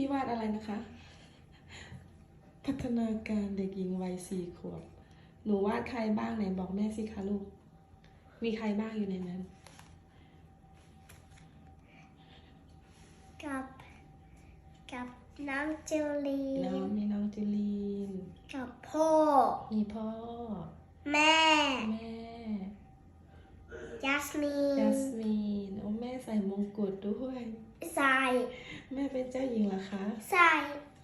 พี่วาดอะไรนะคะ พัฒนาการเด็กหญิงวัยสี่ขวบ หนูวาดใครบ้างไหนบอกแม่สิคะลูก มีใครบ้างอยู่ในนั้น กับ กับน้องจิวลีน้องมีน้องจิลีน กับพ่อ มีพ่อ แม่แม่ยัสมิจัสนมิน โอ้แม่ใส่มงกุฎด้วย ใส่แม่เป็นเจ้าหญิงเหรอคะใส่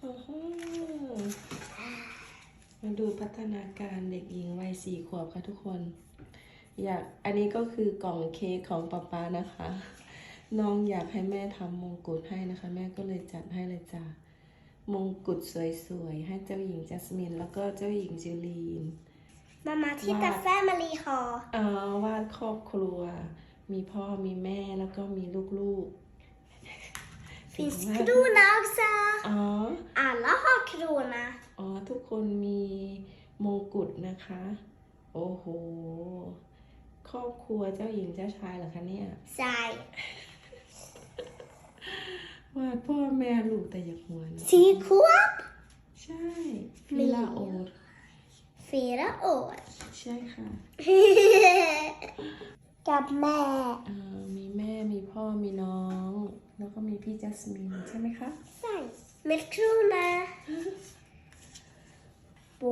โอ้โหมาดูพัฒนาการเด็กหญิงวัยสี่ขวบค่ะทุกคน อยากอันนี้ก็คือกล่องเค้กของป๊าป๊านะคะ น้องอยากให้แม่ทำมงกุฎให้นะคะ แม่ก็เลยจัดให้เลยจ้ะมงกุฎสวยๆ ให้เจ้าหญิงจัสมิน แล้วก็เจ้าหญิงจิลีน มามาที่วาดแต่แฟมิลี่ฮอลอ่าวาดครอบครัว มีพ่อมีแม่แล้วก็มีลูกๆ finns เก่งมาก krona också อ๋อ alla har krona อ๋อ ทุกคนมีมงกุฎนะคะ โอ้โห ครอบครัวเจ้าหญิงเจ้าชายเหรอคะเนี่ยใส่วาดพ่อแม่ลูกแต่อยากหัวนะสี่ขวบใช่ฟิลาโอด fyra år ใช่ค่ะกับแม่เอ่อ มีแม่มีพ่อมีน้อง แล้วก็มีพี่จัสมินใช่ไหมคะใส่ med krona på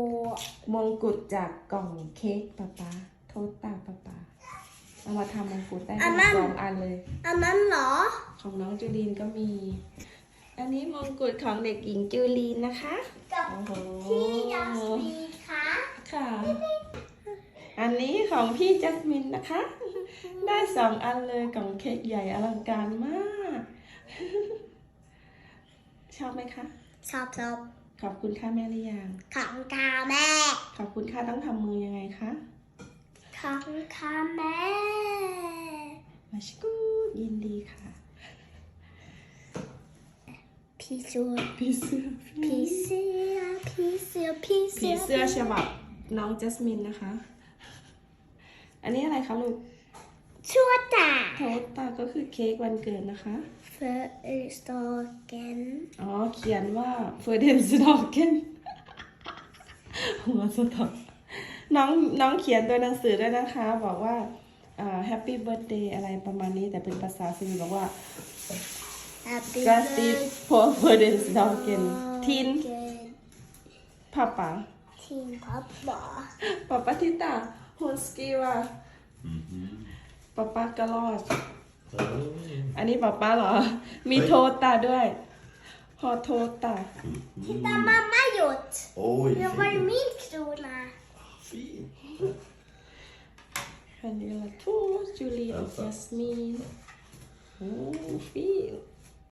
มงกุฎจากกล่องเค้กป๊าป๊าโทษตาป๊าป๊าเอามาทำมงกุฎได้ทั้งสองอันเลย อันนั้นเหรอ ของน้องจูลีนก็มี อันนี้มงกุฎของเด็กหญิงจูลีนนะคะกับโอ้โหพี่ยัสมีนคะค่ะ อันนี้ของพี่จัสมินนะคะ ได้สองอันเลยกล่องเค้กใหญ่อลังการมาก ชอบไหมคะ ชอบชอบขอบคุณค่ะแม่หรือยังของค่ะแม่ ขอบคุณค่ะต้องทำมือยังไงคะของค่ะแม่มาชิกูยินดีค่ะ พี่เสื้อผีเสื้อพี่เสื้อพี่เสื้อพี่ผีเสื้อเสื้อฉบับน้องจัสมินนะคะ อันนี้อะไรคะลูก ชั่วตาโทสตาก็คือเค้กวันเกิดนะคะ födelsedagen อ๋อ เขียนว่า f ö d e l s e d a g e n หัวสะทดน้องน้องเขียนตัวหนังสือด้วยนะคะ บอกว่าอ่า Happy Birthday อะไรประมาณนี้แต่เป็นภาษาซีบอกว่า Happy Grattis på födelsedagen till pappa till pappa pappa titta hon skriver pappa ก ระรอด อันนี้ป๊าป๊าเหรอ มีโทสตาด้วยฮอโทสตา Titta mamma gjort! Oj, Det var fin. min krona. fin. คันนี้ละทูจูเลีย Vänta. จัสมินโอ้ฟิน